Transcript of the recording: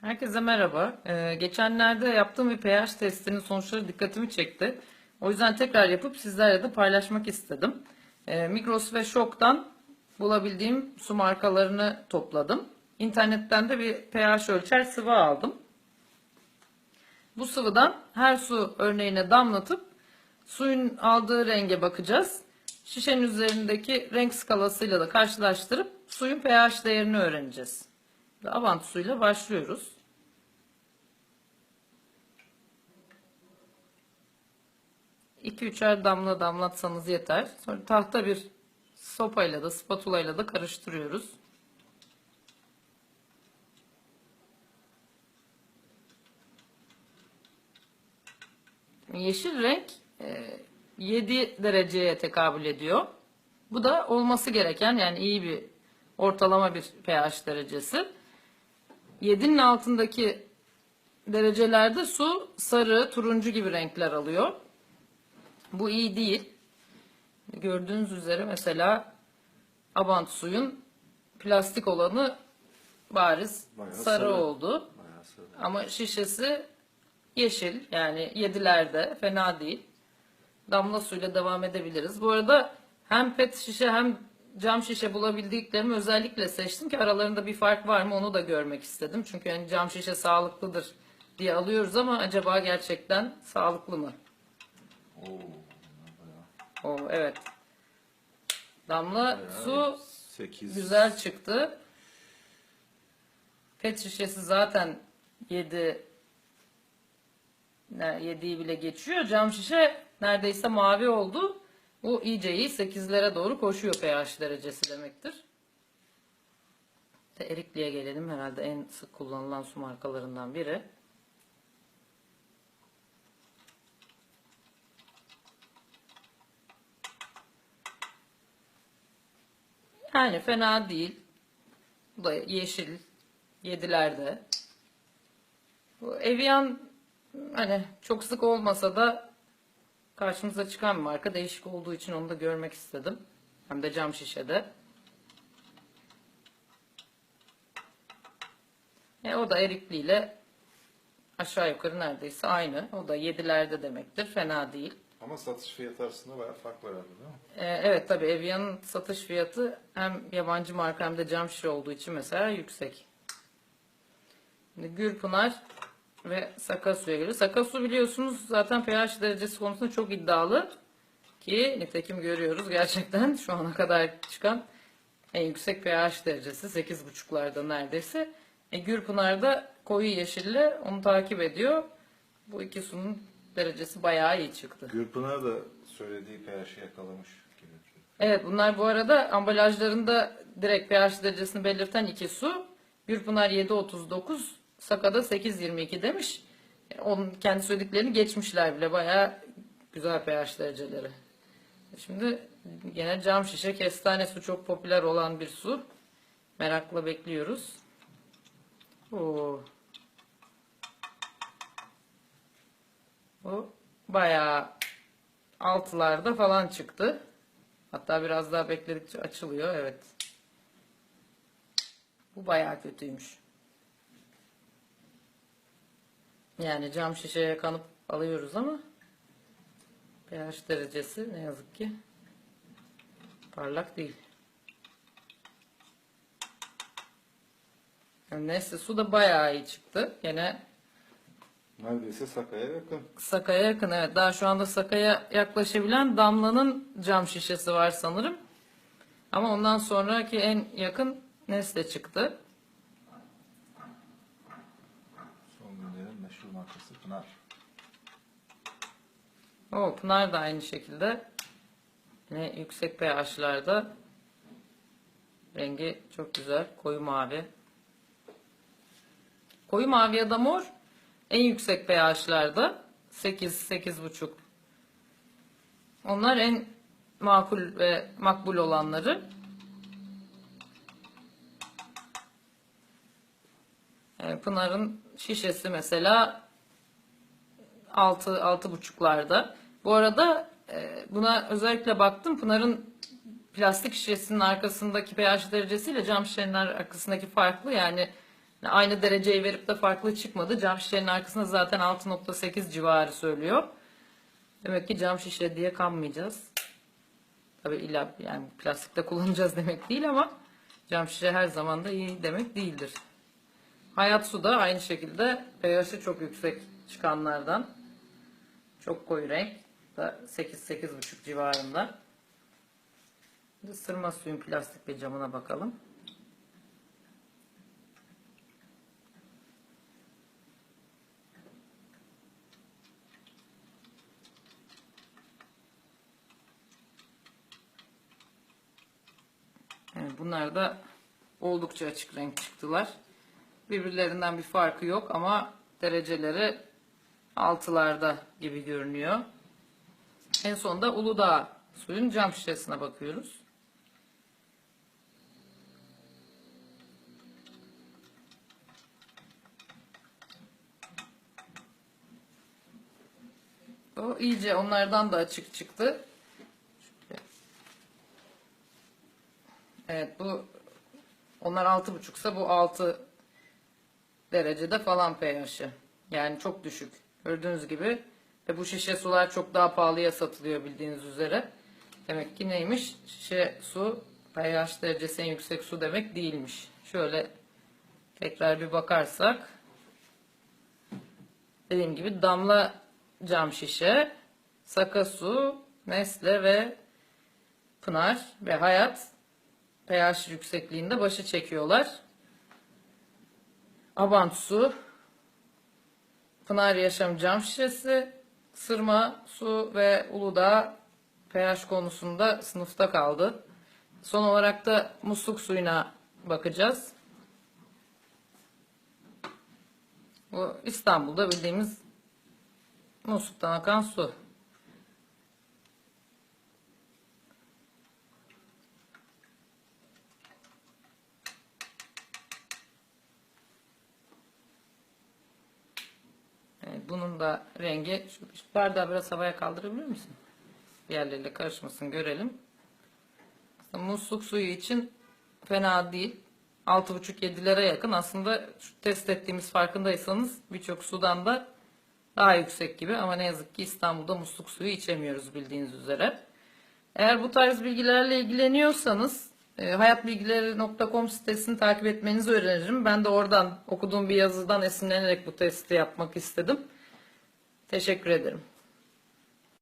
Herkese merhaba. Ee, geçenlerde yaptığım bir pH testinin sonuçları dikkatimi çekti. O yüzden tekrar yapıp sizlerle de paylaşmak istedim. Ee, Migros ve Şok'tan bulabildiğim su markalarını topladım. İnternetten de bir pH ölçer sıvı aldım. Bu sıvıdan her su örneğine damlatıp suyun aldığı renge bakacağız. Şişenin üzerindeki renk skalasıyla da karşılaştırıp suyun pH değerini öğreneceğiz. Avant suyla başlıyoruz. İki üçer damla damlatsanız yeter. Sonra tahta bir sopayla da spatula ile de karıştırıyoruz. Yeşil renk e, 7 dereceye tekabül ediyor. Bu da olması gereken yani iyi bir ortalama bir pH derecesi. 7'nin altındaki derecelerde su sarı, turuncu gibi renkler alıyor. Bu iyi değil. Gördüğünüz üzere mesela Abant suyun plastik olanı bariz Bayağı sarı, sarı. oldu. Bayağı sarı. Ama şişesi yeşil yani yedilerde fena değil. Damla suyla devam edebiliriz. Bu arada hem pet şişe hem cam şişe bulabildiklerimi özellikle seçtim ki aralarında bir fark var mı onu da görmek istedim. Çünkü hani cam şişe sağlıklıdır diye alıyoruz ama acaba gerçekten sağlıklı mı? Oo, bayağı, O evet. Damla bayağı su 8 güzel çıktı. Pet şişesi zaten 7 7'yi bile geçiyor. Cam şişe neredeyse mavi oldu. Bu iyice iyi 8'lere doğru koşuyor pH derecesi demektir. De Erikli'ye gelelim. Herhalde en sık kullanılan su markalarından biri. Yani fena değil. Bu da yeşil. Yedilerde. Bu Evian hani çok sık olmasa da karşımıza çıkan bir marka. Değişik olduğu için onu da görmek istedim. Hem de cam şişede. E, o da erikli ile aşağı yukarı neredeyse aynı. O da yedilerde demektir. Fena değil. Ama satış fiyatı arasında bayağı fark var herhalde değil mi? Ee, evet tabii Evian'ın satış fiyatı hem yabancı marka hem de cam şişe olduğu için mesela yüksek. Şimdi Gürpınar ve Sakasu'ya geliyor. Sakasu biliyorsunuz zaten pH derecesi konusunda çok iddialı. Ki nitekim görüyoruz gerçekten şu ana kadar çıkan en yüksek pH derecesi 8.5'larda neredeyse. E, Gürpınar da koyu yeşille onu takip ediyor. Bu iki sunun derecesi bayağı iyi çıktı. Gürpınar da söylediği pH'i yakalamış gibi. Evet bunlar bu arada ambalajlarında direkt pH derecesini belirten iki su. Gürpınar 7.39, Saka'da 8.22 demiş. Onun kendi söylediklerini geçmişler bile bayağı güzel pH dereceleri. Şimdi yine cam şişe kestane su çok popüler olan bir su. Merakla bekliyoruz. Oo. Bu bayağı altılarda falan çıktı. Hatta biraz daha bekledikçe açılıyor. Evet. Bu bayağı kötüymüş. Yani cam şişeye kanıp alıyoruz ama pH derecesi ne yazık ki parlak değil. Yani neyse su da bayağı iyi çıktı. Gene Neredeyse Saka'ya yakın. Sakaya yakın evet. Daha şu anda Sakaya yaklaşabilen Damla'nın cam şişesi var sanırım. Ama ondan sonraki en yakın Nesle çıktı. Pınar. O Pınar da aynı şekilde. Yine yüksek pH'larda. Rengi çok güzel. Koyu mavi. Koyu mavi ya da mor en yüksek pH'larda 8 8,5. Onlar en makul ve makbul olanları. Ee, Pınar'ın şişesi mesela 6 altı buçuklarda. Bu arada e, buna özellikle baktım. Pınar'ın plastik şişesinin arkasındaki pH derecesiyle cam şişenin arkasındaki farklı. Yani aynı dereceyi verip de farklı çıkmadı. Cam şişenin arkasında zaten 6.8 civarı söylüyor. Demek ki cam şişe diye kanmayacağız. Tabii illa yani plastikte kullanacağız demek değil ama cam şişe her zaman da iyi demek değildir. Hayat su da aynı şekilde pH'i çok yüksek çıkanlardan. Çok koyu renk. Da 8-8,5 civarında. De sırma suyun plastik bir camına bakalım. Evet, bunlar da oldukça açık renk çıktılar. Birbirlerinden bir farkı yok ama dereceleri altılarda gibi görünüyor. En sonunda Uludağ suyun cam şişesine bakıyoruz. O iyice onlardan da açık çıktı. Evet bu onlar 6,5 ise bu 6 derecede falan pH'i. Yani çok düşük. Gördüğünüz gibi ve bu şişe sular çok daha pahalıya satılıyor bildiğiniz üzere. Demek ki neymiş? Şişe su pH derecesi en yüksek su demek değilmiş. Şöyle tekrar bir bakarsak dediğim gibi damla cam şişe, saka su, Nesle ve Pınar ve Hayat pH yüksekliğinde başı çekiyorlar. Abant su, Pınar Yaşam cam şişesi, Sırma su ve Uludağ pH konusunda sınıfta kaldı. Son olarak da musluk suyuna bakacağız. Bu İstanbul'da bildiğimiz musluktan akan su. Bunun da rengi şu bardağı biraz havaya kaldırabilir misin? Diğerleriyle karışmasın görelim. Musluk suyu için fena değil. 6,5-7'lere yakın. Aslında şu test ettiğimiz farkındaysanız birçok sudan da daha yüksek gibi ama ne yazık ki İstanbul'da musluk suyu içemiyoruz bildiğiniz üzere. Eğer bu tarz bilgilerle ilgileniyorsanız e, hayatbilgileri.com sitesini takip etmenizi öneririm. Ben de oradan okuduğum bir yazıdan esinlenerek bu testi yapmak istedim. Teşekkür ederim.